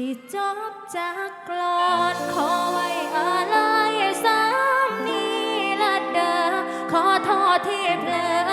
สิจบจากกลอดขอไว้อะไรสามนี้ละเดอขอโทษที่เพลอ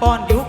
bon you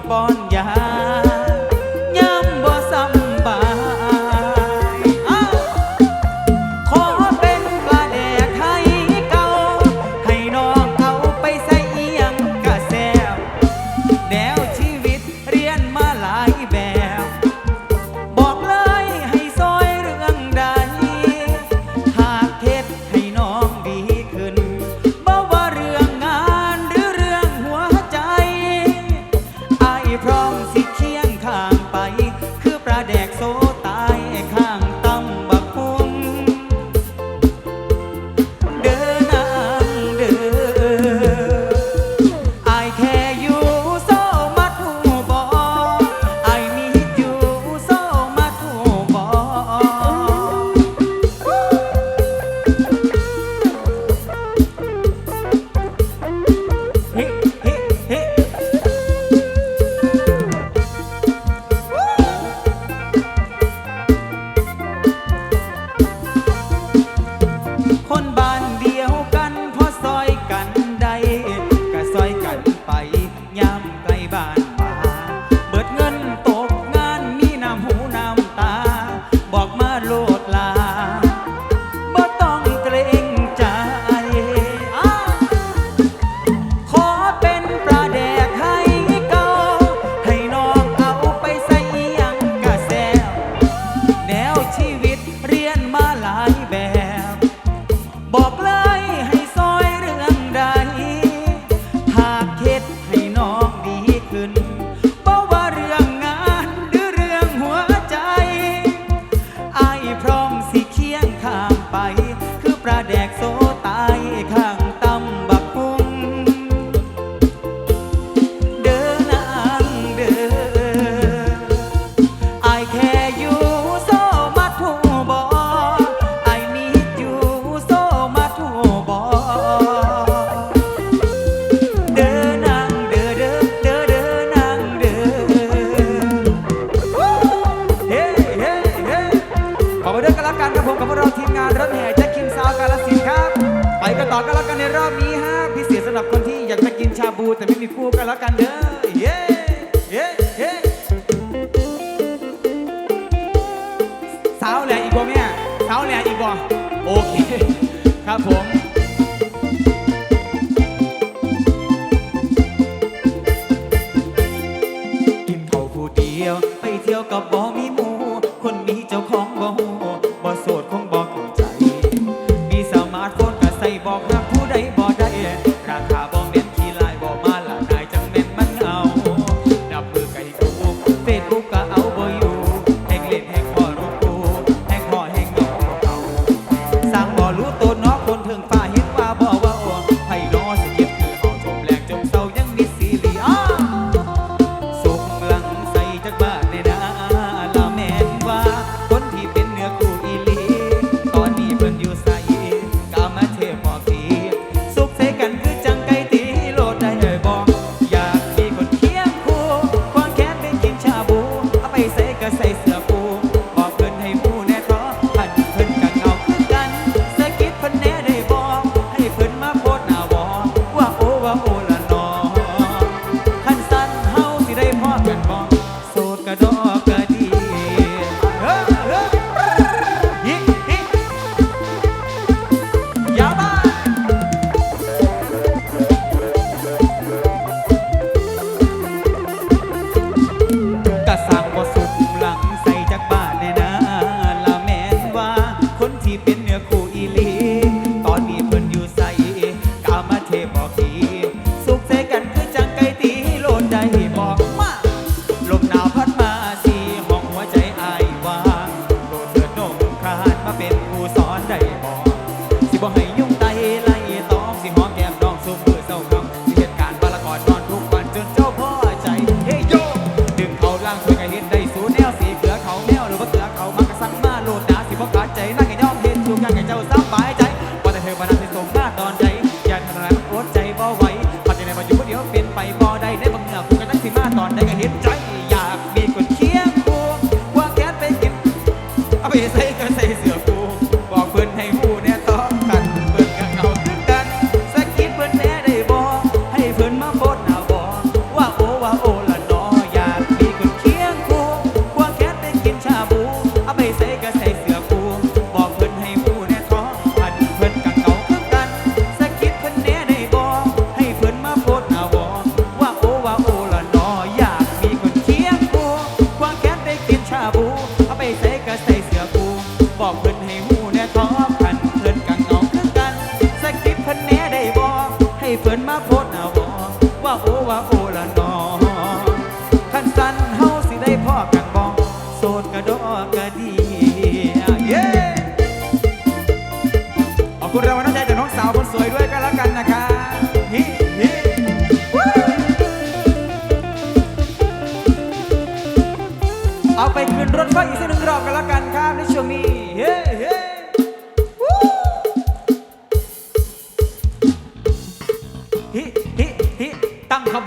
ชาบูแต่ไม่มีคู่กันแล้วกันเด้อเย้ birthday day.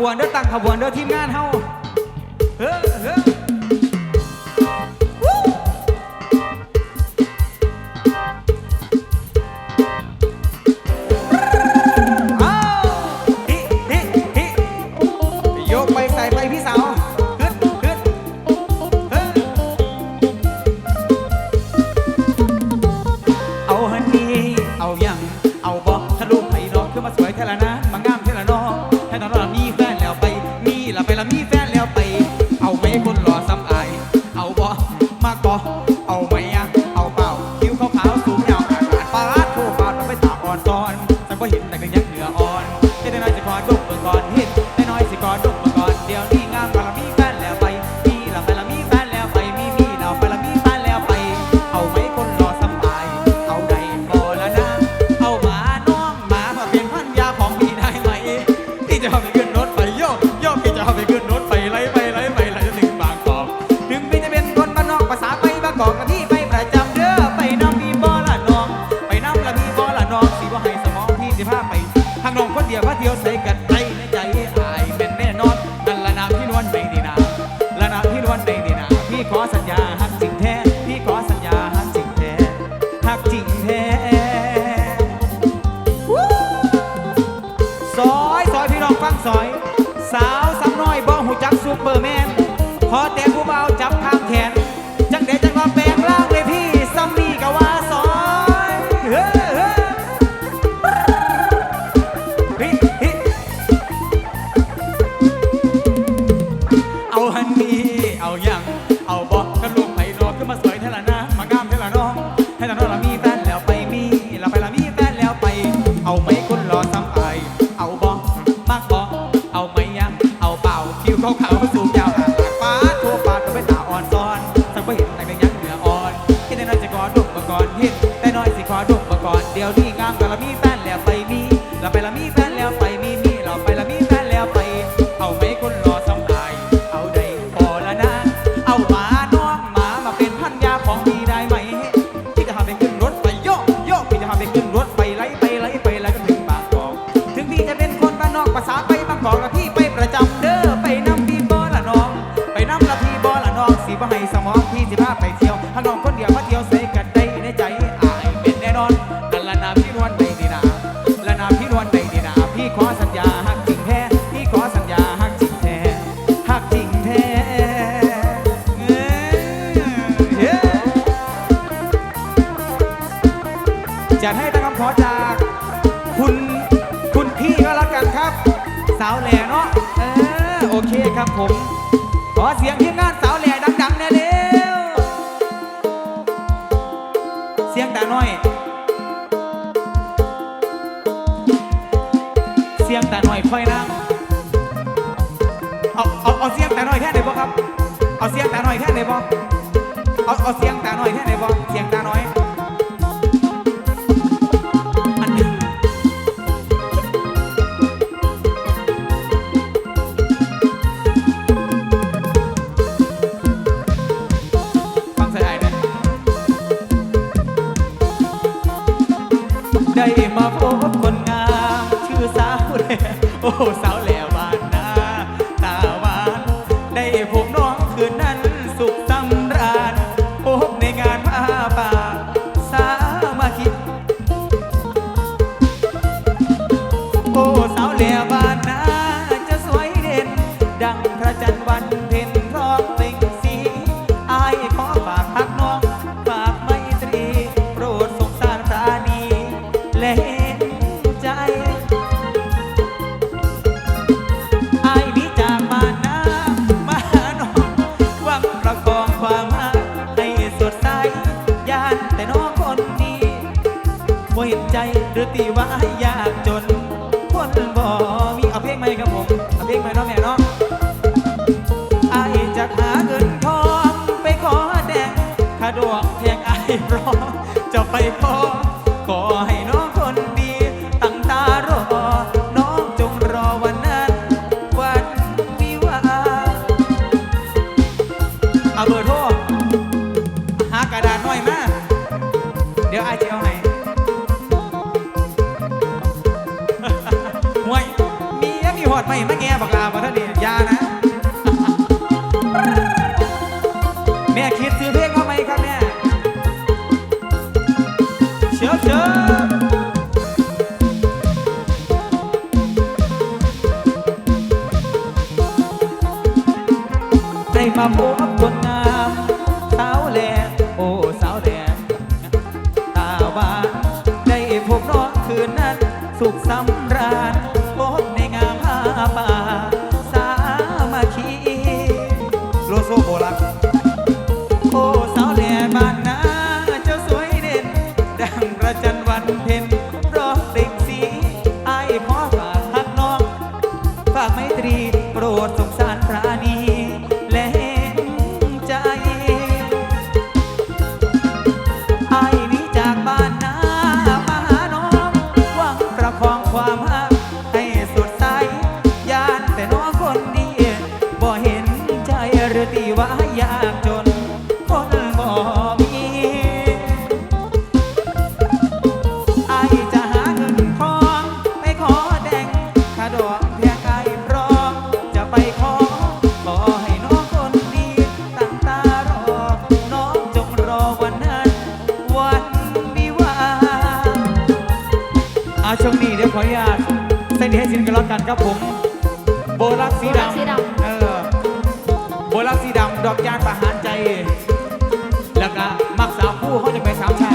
วนเด้อตั้งขบวนเด้อทีมงานเฮา พี่จะเป็นคนบ้านนอกภาษาไปบางกอกและพี่ไปประจำับผม ขอเสียงทีมงานสาวแหล่ดังๆแน่เร็ว เสียงตาน้อย เสียงตาน้อยค่อยนั่งเอาเอาเอาเสียงตาน้อยแค่ไหนบ่ครับ เอาเสียงตาน้อยแค่ไหนบ่เอาเอาเสียงตาน้อยแค่ไหนบ่เสียงตาน้อย โพสคนงาม ชื่อสาวโอ้สาว somos la นี้ให้สินกันแล้วกันครับผม โบลักสีดำเออโบลักสีดำดอกยางประหารใจ แล้วก็มักสาวคู่เขาจะไปสามชา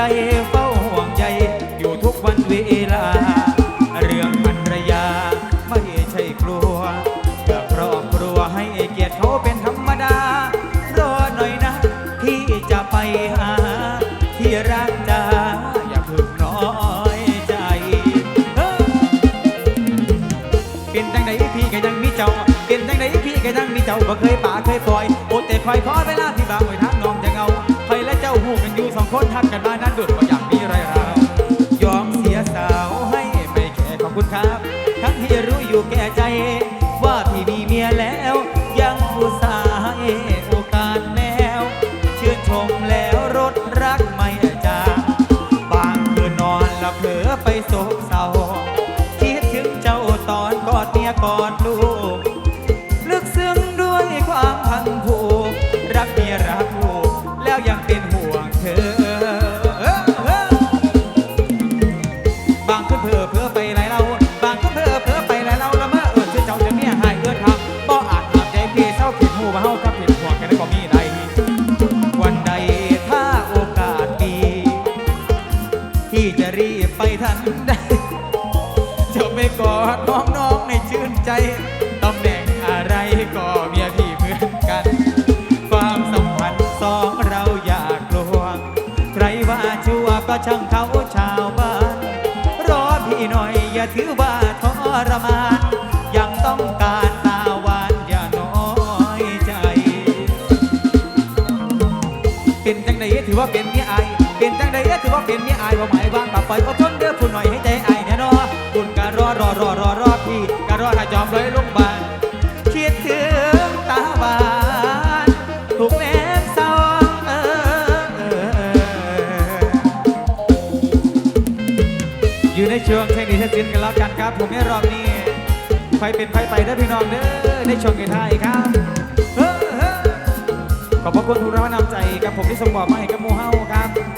ดเฝ้าห่วงใยอยู่ทุกวันเวลา เรื่องภรรยาไม่ใช่กลัวเพื่อครอบครัวให้เกียรติเขาเป็นธรรมดารอหน่อยนะพี่จะไปหาที่รักจ้าอย่าเพึ่งน้อยใจเป็นจังใดพี่ก็ยังมีเจ้าเป็นจังใดพี่ก็ยังมีเจ้าบ่เคยป่าเคยปล่อยโอแต่คอยขอเวลาที่บาง รักกันมานั้นดุดก็อย่างมีไรเรายอมเสียสาวให้ไม่แค่ขอบคุณครับ ทั้งที่รู้อยู่แก่ใจ ว่าพี่มีเมียแล้ว ยังผู้สายโอกาสแล้วชื่อชมแล้วรถรักไม่จางบางคืนนอนหลับเผลอไปโซ ช่างเขาชาวบ้าน รอพี่หน่อยอย่าถือว่าทรมาน ยังต้องการตาหวานอย่าน้อยใจ เป็นจังใดถือว่าเป็นเมียอายเป็นจังใดถือว่าเป็นเมียอายว่าหมายว่างปากปล่อยอดทนเด้อผู้หน่อยให้ใจอายแน่นอนคุณการรอรอรอ ช่วงเทคนิคเทคนิคกันแล้วกันครับผมในรอบนี้ใครเป็นใครไปได้พี่น้องเด้อในช่วงไท้ายครับขอบพระคุณทุกท่านนำใจกับผมที่ส่งบอกมาให้กับมูเฮาครับ